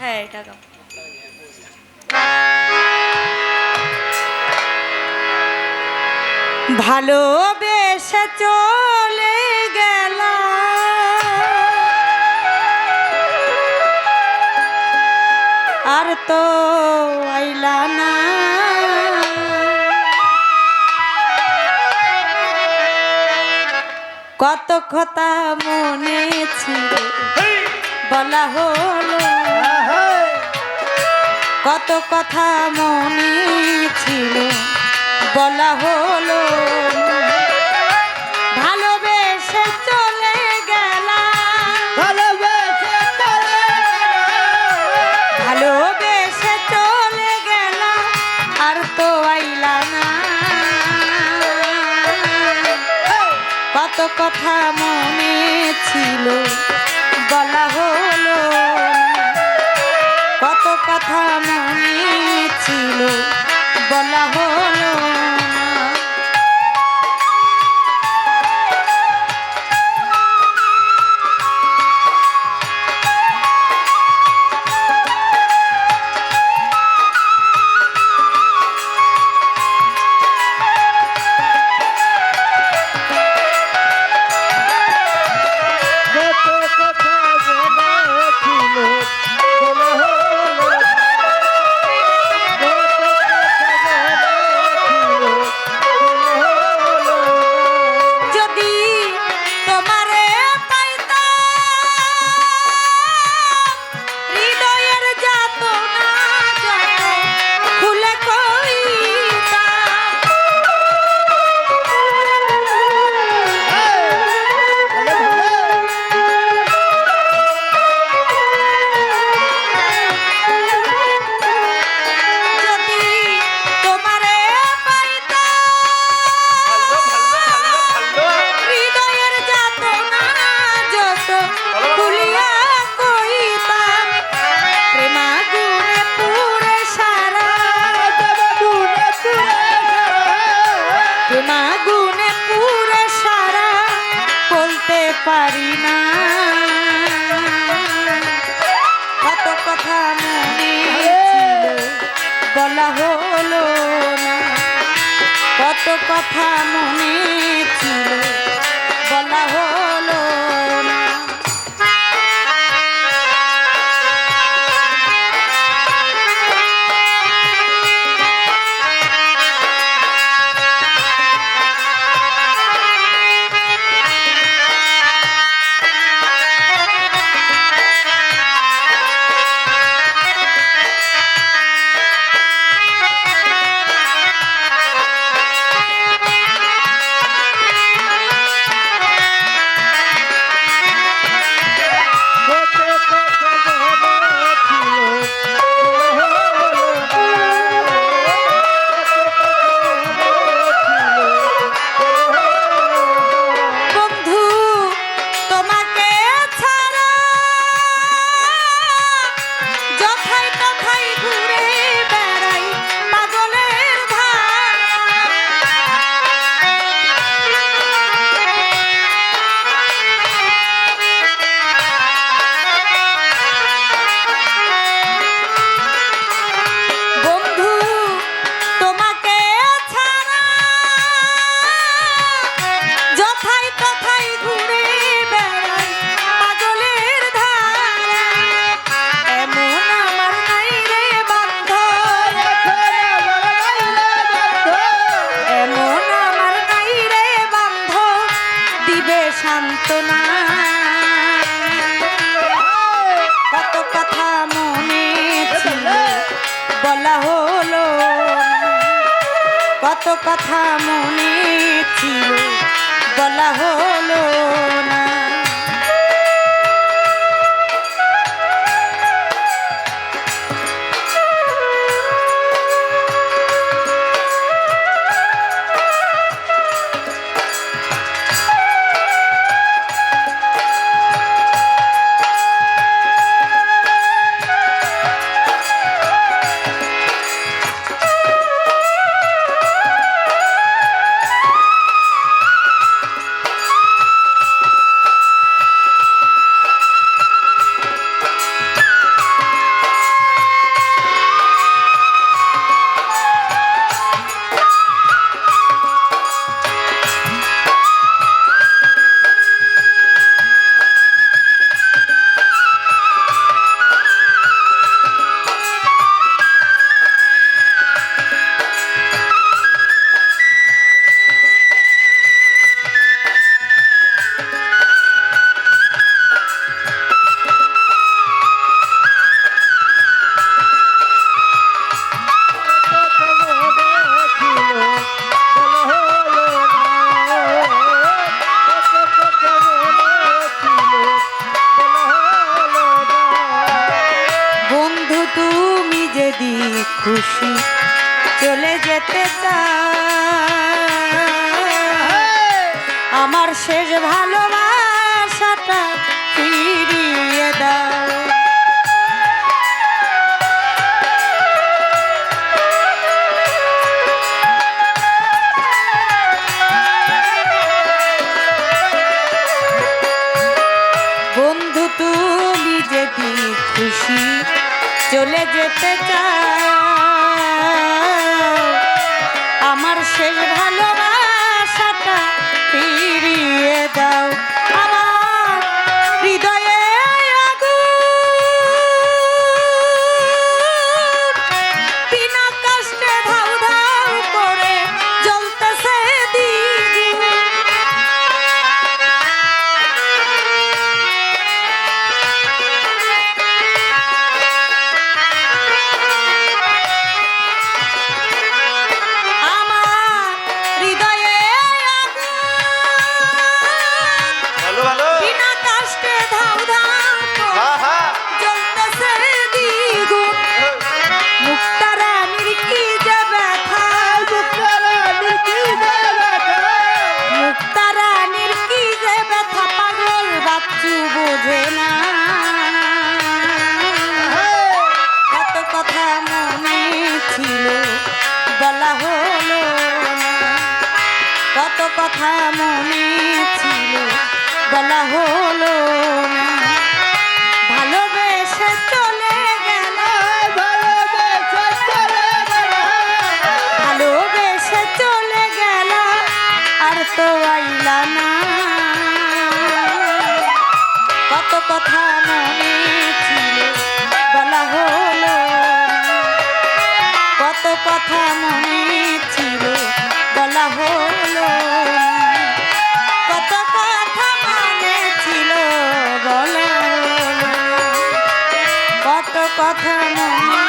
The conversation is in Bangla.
হ্যাঁ এটা চলে গেল আর তো আইলা না। কত কথা মনে ছিল বলা হলো কত কথা মনে ছিল বলা হলো ভালোবেসে চলে গেলাম। ভালোবেসে চলে গেলাম। আর তো আইলা না। কত কথা মনে ছিল বলা হলো কত কথা মনে ছিল বলা হলো না। কত কথা মনে ছিল বলা হলো না। কত কথা মনে বলা কত কথা মনে ছিল বলা হলো না। আমার শেষ ভালোবাসাটা ফিরিয়ে দাও। বন্ধু তুমি যদি খুশি চলে যেতে চাও কথা মনে ছিল, বলা হলো কত কথা মনে ছিল, বলা হলো কত কথা মনে কত কথা মনে